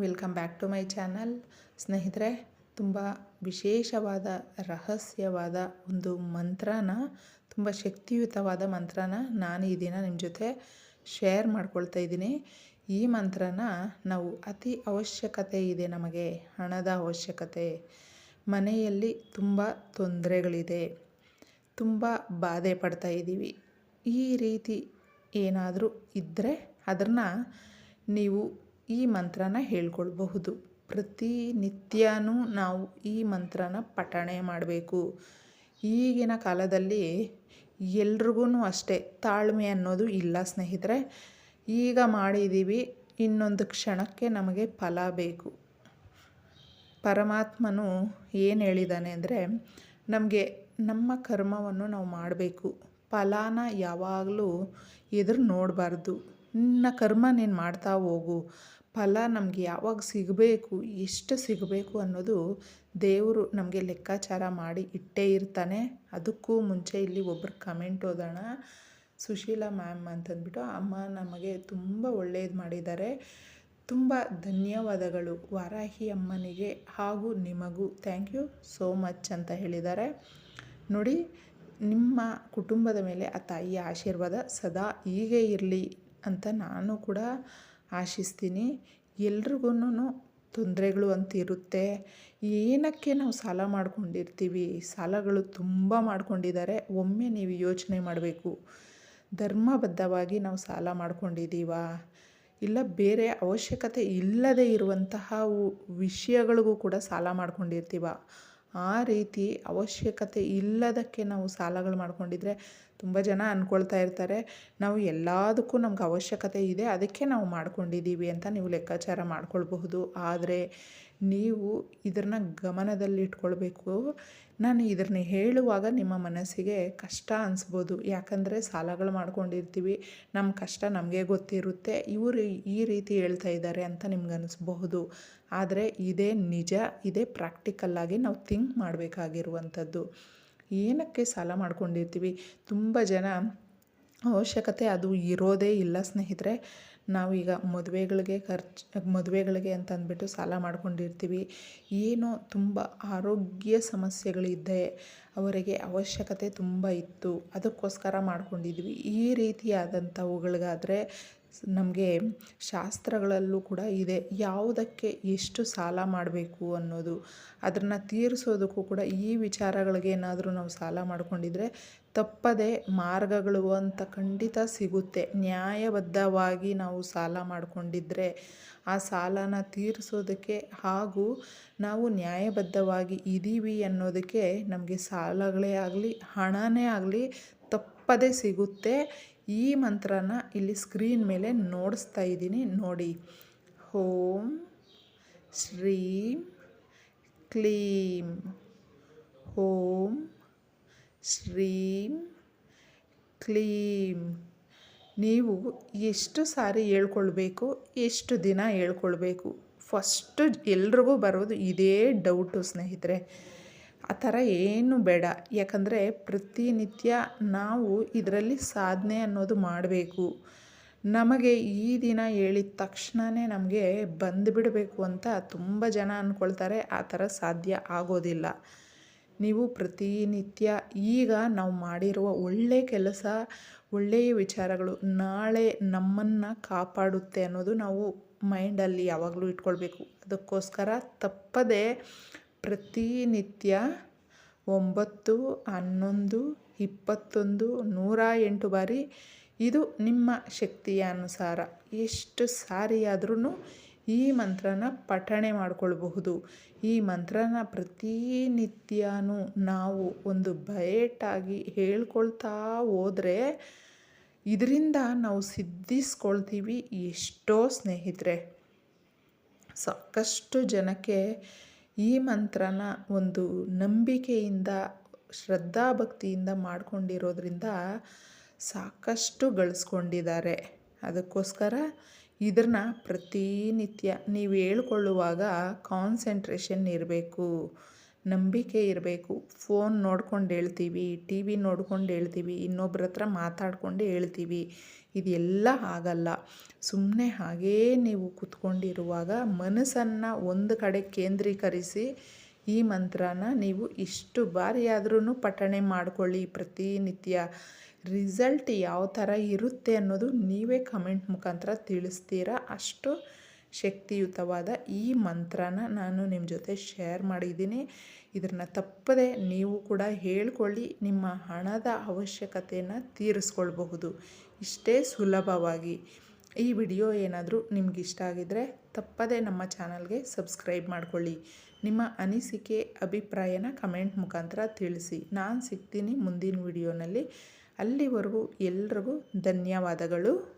Welcome back to my channel. ಸ್ನೇಹಿತರೆ, ತುಂಬ ವಿಶೇಷವಾದ, ರಹಸ್ಯವಾದ ಒಂದು ಮಂತ್ರನ, ತುಂಬ ಶಕ್ತಿಯುತವಾದ ಮಂತ್ರನ ನಾನು ಈ ದಿನ ನಿಮ್ಮ ಜೊತೆ ಶೇರ್ ಮಾಡ್ಕೊಳ್ತಾ ಇದ್ದೀನಿ. ಈ ಮಂತ್ರನ ನಾವು ಅತಿ ಅವಶ್ಯಕತೆ ಇದೆ ನಮಗೆ, ಹಣದ ಅವಶ್ಯಕತೆ. ಮನೆಯಲ್ಲಿ ತುಂಬ ತೊಂದರೆಗಳಿದೆ, ತುಂಬ ಬಾಧೆ ಪಡ್ತಾ ಇದ್ದೀವಿ. ಈ ರೀತಿ ಏನಾದರೂ ಇದ್ದರೆ ಅದನ್ನು ನೀವು ಈ ಮಂತ್ರನ ಹೇಳ್ಕೊಳ್ಬಹುದು. ಪ್ರತಿನಿತ್ಯನೂ ನಾವು ಈ ಮಂತ್ರನ ಪಠಣೆ ಮಾಡಬೇಕು. ಈಗಿನ ಕಾಲದಲ್ಲಿ ಎಲ್ರಿಗೂ ಅಷ್ಟೇ, ತಾಳ್ಮೆ ಅನ್ನೋದು ಇಲ್ಲ ಸ್ನೇಹಿತರೆ. ಈಗ ಮಾಡಿದ್ದೀವಿ ಇನ್ನೊಂದು ಕ್ಷಣಕ್ಕೆ ನಮಗೆ ಫಲ ಬೇಕು. ಪರಮಾತ್ಮನು ಏನು ಹೇಳಿದ್ದಾನೆ ಅಂದರೆ, ನಮಗೆ ನಮ್ಮ ಕರ್ಮವನ್ನು ನಾವು ಮಾಡಬೇಕು. ಫಲಾನ ಯಾವಾಗಲೂ ಎದುರು ನೋಡಬಾರ್ದು. ನಿನ್ನ ಕರ್ಮ ನೀನು ಮಾಡ್ತಾ ಹೋಗು. ಫಲ ನಮಗೆ ಯಾವಾಗ ಸಿಗಬೇಕು, ಎಷ್ಟು ಸಿಗಬೇಕು ಅನ್ನೋದು ದೇವರು ನಮಗೆ ಲೆಕ್ಕಾಚಾರ ಮಾಡಿ ಇಟ್ಟೇ ಇರ್ತಾನೆ. ಅದಕ್ಕೂ ಮುಂಚೆ ಇಲ್ಲಿ ಒಬ್ಬರು ಕಮೆಂಟ್ ಓದೋಣ. ಸುಶೀಲಾ ಮ್ಯಾಮ್ ಅಂತಂದ್ಬಿಟ್ಟು, ಅಮ್ಮ ನಮಗೆ ತುಂಬ ಒಳ್ಳೆಯದು ಮಾಡಿದ್ದಾರೆ. ತುಂಬ ಧನ್ಯವಾದಗಳು ವಾರಾಹಿ ಅಮ್ಮನಿಗೆ ಹಾಗೂ ನಿಮಗೂ. ಥ್ಯಾಂಕ್ ಯು ಸೋ ಮಚ್ ಅಂತ ಹೇಳಿದ್ದಾರೆ. ನೋಡಿ, ನಿಮ್ಮ ಕುಟುಂಬದ ಮೇಲೆ ಆ ತಾಯಿಯ ಆಶೀರ್ವಾದ ಸದಾ ಹೀಗೆ ಇರಲಿ ಅಂತ ನಾನು ಕೂಡ ಆಶಿಸ್ತೀನಿ. ಎಲ್ರಿಗೂ ತೊಂದರೆಗಳು ಅಂತ ಇರುತ್ತೆ ಏನಕ್ಕೆ ನಾವು ಸಾಲ ಮಾಡ್ಕೊಂಡಿರ್ತೀವಿ? ಸಾಲಗಳು ತುಂಬ ಮಾಡ್ಕೊಂಡಿದ್ದಾರೆ. ಒಮ್ಮೆ ನೀವು ಯೋಚನೆ ಮಾಡಬೇಕು. ಧರ್ಮಬದ್ಧವಾಗಿ ನಾವು ಸಾಲ ಮಾಡ್ಕೊಂಡಿದ್ದೀವಾ? ಇಲ್ಲ ಬೇರೆ ಅವಶ್ಯಕತೆ ಇಲ್ಲದೆ ಇರುವಂತಹ ವಿಷಯಗಳಿಗೂ ಕೂಡ ಸಾಲ ಮಾಡ್ಕೊಂಡಿರ್ತೀವ? ಆ ರೀತಿ ಅವಶ್ಯಕತೆ ಇಲ್ಲದಕ್ಕೆ ನಾವು ಸಾಲಗಳು ಮಾಡ್ಕೊಂಡಿದ್ರೆ ತುಂಬ ಜನ ಅಂದ್ಕೊಳ್ತಾ ಇರ್ತಾರೆ, ನಾವು ಎಲ್ಲದಕ್ಕೂ ನಮ್ಗೆ ಅವಶ್ಯಕತೆ ಇದೆ, ಅದಕ್ಕೆ ನಾವು ಮಾಡ್ಕೊಂಡಿದ್ದೀವಿ ಅಂತ ನೀವು ಲೆಕ್ಕಾಚಾರ ಮಾಡ್ಕೊಳ್ಬಹುದು. ಆದರೆ ನೀವು ಇದನ್ನ ಗಮನದಲ್ಲಿಟ್ಕೊಳ್ಬೇಕು ನಾನು ಇದನ್ನ ಹೇಳುವಾಗ ನಿಮ್ಮ ಮನಸ್ಸಿಗೆ ಕಷ್ಟ ಅನಿಸ್ಬೋದು. ಯಾಕಂದರೆ ಸಾಲಗಳು ಮಾಡ್ಕೊಂಡಿರ್ತೀವಿ ನಮ್ಮ ಕಷ್ಟ ನಮಗೆ ಗೊತ್ತಿರುತ್ತೆ, ಇವರು ಈ ರೀತಿ ಹೇಳ್ತಾ ಇದ್ದಾರೆ ಅಂತ ನಿಮ್ಗೆ ಅನಿಸ್ಬಹುದು. ಆದರೆ ಇದೇ ನಿಜ, ಇದೇ ಪ್ರಾಕ್ಟಿಕಲ್ಲಾಗಿ ನಾವು ಥಿಂಕ್ ಮಾಡಬೇಕಾಗಿರುವಂಥದ್ದು. ಏನಕ್ಕೆ ಸಾಲ ಮಾಡ್ಕೊಂಡಿರ್ತೀವಿ? ತುಂಬ ಜನ ಅವಶ್ಯಕತೆ ಅದು ಇರೋದೇ ಇಲ್ಲ ಸ್ನೇಹಿತರೆ. ನಾವೀಗ ಮದುವೆಗಳಿಗೆ ಖರ್ಚು, ಮದುವೆಗಳಿಗೆ ಅಂತ ಅಂದ್ಬಿಟ್ಟು ಸಾಲ ಮಾಡ್ಕೊಂಡಿರ್ತೀವಿ. ಏನೋ ತುಂಬ ಆರೋಗ್ಯ ಸಮಸ್ಯೆಗಳಿದ್ದೆ ಅವರಿಗೆ ಅವಶ್ಯಕತೆ ತುಂಬ ಇತ್ತು. ಅದಕ್ಕೋಸ್ಕರ ಮಾಡ್ಕೊಂಡಿದ್ವಿ. ಈ ರೀತಿಯಾದಂಥವುಗಳಿಗಾದರೆ ನಮಗೆ ಶಾಸ್ತ್ರಗಳಲ್ಲೂ ಕೂಡ ಇದೆ. ಯಾವುದಕ್ಕೆ ಎಷ್ಟು ಸಾಲ ಮಾಡಬೇಕು ಅನ್ನೋದು, ಅದನ್ನು ತೀರಿಸೋದಕ್ಕೂ ಕೂಡ ಈ ವಿಚಾರಗಳಿಗೆ ಏನಾದರೂ ನಾವು ಸಾಲ ಮಾಡಿಕೊಂಡಿದ್ರೆ ತಪ್ಪದೆ ಮಾರ್ಗಗಳು ಅಂತ ಖಂಡಿತ ಸಿಗುತ್ತೆ. ನ್ಯಾಯಬದ್ಧವಾಗಿ ನಾವು ಸಾಲ ಮಾಡಿಕೊಂಡಿದ್ರೆ ಆ ಸಾಲನ ತೀರಿಸೋದಕ್ಕೆ ಹಾಗೂ ನಾವು ನ್ಯಾಯಬದ್ಧವಾಗಿ ಇದ್ದೀವಿ ಅನ್ನೋದಕ್ಕೆ ನಮಗೆ ಸಾಲಗಳೇ ಆಗಲಿ, ಹಣನೇ ಆಗಲಿ ತಪ್ಪದೇ ಸಿಗುತ್ತೆ. ಈ ಮಂತ್ರನ ಇಲ್ಲಿ ಸ್ಕ್ರೀನ್ ಮೇಲೆ ನೋಡಿಸ್ತಾ ಇದ್ದೀನಿ. ನೋಡಿ. ಓಂ ಶ್ರೀಂ ಕ್ಲೀಂ. ಓಂ ಶ್ರೀಂ ಕ್ಲೀಂ. ನೀವು ಎಷ್ಟು ಸಾರಿ ಹೇಳ್ಕೊಳ್ಬೇಕು, ಎಷ್ಟು ದಿನ ಹೇಳ್ಕೊಳ್ಬೇಕು ಫಸ್ಟು ಎಲ್ರಿಗೂ ಬರೋದು ಇದೇ ಡೌಟು ಸ್ನೇಹಿತರೆ. ಆ ಥರ ಏನು ಬೇಡ. ಯಾಕಂದರೆ ಪ್ರತಿನಿತ್ಯ ನಾವು ಇದರಲ್ಲಿ ಸಾಧನೆ ಅನ್ನೋದು ಮಾಡಬೇಕು. ನಮಗೆ ಈ ದಿನ ಹೇಳಿದ ತಕ್ಷಣವೇ ನಮಗೆ ಬಂದುಬಿಡಬೇಕು ಅಂತ ತುಂಬ ಜನ ಅಂದ್ಕೊಳ್ತಾರೆ ಆ ಥರ ಸಾಧ್ಯ ಆಗೋದಿಲ್ಲ. ನೀವು ಪ್ರತಿನಿತ್ಯ ಈಗ ನಾವು ಮಾಡಿರುವ ಒಳ್ಳೆಯ ಕೆಲಸ, ಒಳ್ಳೆಯ ವಿಚಾರಗಳು ನಾಳೆ ನಮ್ಮನ್ನು ಕಾಪಾಡುತ್ತೆ ಅನ್ನೋದು ನಾವು ಮೈಂಡಲ್ಲಿ ಯಾವಾಗಲೂ ಇಟ್ಕೊಳ್ಬೇಕು. ಅದಕ್ಕೋಸ್ಕರ ತಪ್ಪದೆ ಪ್ರತಿನಿತ್ಯ ಒಂಬತ್ತು, ಹನ್ನೊಂದು, ಇಪ್ಪತ್ತೊಂದು, ನೂರ ಎಂಟು ಬಾರಿ ಇದು ನಿಮ್ಮ ಶಕ್ತಿಯ ಅನುಸಾರ. ಎಷ್ಟು ಸಾರಿಯಾದ್ರೂ ಈ ಮಂತ್ರನ ಪಠಣೆ ಮಾಡಿಕೊಳ್ಬಹುದು. ಈ ಮಂತ್ರನ ಪ್ರತಿನಿತ್ಯನೂ ನಾವು ಒಂದು ಬಯಟಾಗಿ ಹೇಳ್ಕೊಳ್ತಾ ಹೋದರೆ ಇದರಿಂದ ನಾವು ಸಿದ್ಧಿಸ್ಕೊಳ್ತೀವಿ ಎಷ್ಟೋ ಸ್ನೇಹಿತರೆ. ಸಾಕಷ್ಟು ಜನಕ್ಕೆ ಈ ಮಂತ್ರನ ಒಂದು ನಂಬಿಕೆಯಿಂದ, ಶ್ರದ್ಧಾಭಕ್ತಿಯಿಂದ ಮಾಡಿಕೊಂಡಿರೋದ್ರಿಂದ ಸಾಕಷ್ಟು ಗಳಿಸ್ಕೊಂಡಿದ್ದಾರೆ. ಅದಕ್ಕೋಸ್ಕರ ಇದನ್ನ ಪ್ರತಿನಿತ್ಯ ನೀವು ಹೇಳ್ಕೊಳ್ಳುವಾಗ ಕಾನ್ಸಂಟ್ರೇಷನ್ ಇರಬೇಕು. ನಂಬಿಕೆ ಇರಬೇಕು. ಫೋನ್ ನೋಡ್ಕೊಂಡು ಹೇಳ್ತೀವಿ ಟಿ ವಿ ನೋಡ್ಕೊಂಡು ಹೇಳ್ತೀವಿ, ಇನ್ನೊಬ್ರ ಹತ್ರ ಮಾತಾಡ್ಕೊಂಡು ಹೇಳ್ತೀವಿ. ಇದೆಲ್ಲ ಆಗಲ್ಲ ಸುಮ್ಮನೆ ಹಾಗೇ ನೀವು ಕೂತ್ಕೊಂಡಿರುವಾಗ ಮನಸ್ಸನ್ನು ಒಂದು ಕಡೆ ಕೇಂದ್ರೀಕರಿಸಿ ಈ ಮಂತ್ರನ ನೀವು ಇಷ್ಟು ಬಾರಿಯಾದ್ರೂ ಪಠಣೆ ಮಾಡಿಕೊಳ್ಳಿ ಪ್ರತಿನಿತ್ಯ. ರಿಸಲ್ಟ್ ಯಾವ ಥರ ಇರುತ್ತೆ ಅನ್ನೋದು ನೀವೇ ಕಮೆಂಟ್ ಮುಖಾಂತರ ತಿಳಿಸ್ತೀರಾ? ಅಷ್ಟು ಶಕ್ತಿಯುತವಾದ ಈ ಮಂತ್ರನ ನಾನು ನಿಮ್ಮ ಜೊತೆ ಶೇರ್ ಮಾಡಿದ್ದೀನಿ. ಇದನ್ನು ತಪ್ಪದೆ ನೀವು ಕೂಡ ಹೇಳ್ಕೊಳ್ಳಿ, ನಿಮ್ಮ ಹಣದ ಅವಶ್ಯಕತೆಯನ್ನು ತೀರಿಸ್ಕೊಳ್ಬಹುದು. ಇಷ್ಟೇ ಸುಲಭವಾಗಿ. ಈ ವಿಡಿಯೋ ಏನಾದರೂ ನಿಮ್ಗೆ ಇಷ್ಟ ಆಗಿದ್ದರೆ ತಪ್ಪದೆ ನಮ್ಮ ಚಾನಲ್ಗೆ ಸಬ್ಸ್ಕ್ರೈಬ್ ಮಾಡಿಕೊಳ್ಳಿ. ನಿಮ್ಮ ಅನಿಸಿಕೆ, ಅಭಿಪ್ರಾಯನ ಕಮೆಂಟ್ ಮುಖಾಂತರ ತಿಳಿಸಿ. ನಾನು ಸಿಗ್ತೀನಿ ಮುಂದಿನ ವಿಡಿಯೋನಲ್ಲಿ. ಅಲ್ಲಿವರೆಗೂ ಎಲ್ರಿಗೂ ಧನ್ಯವಾದಗಳು.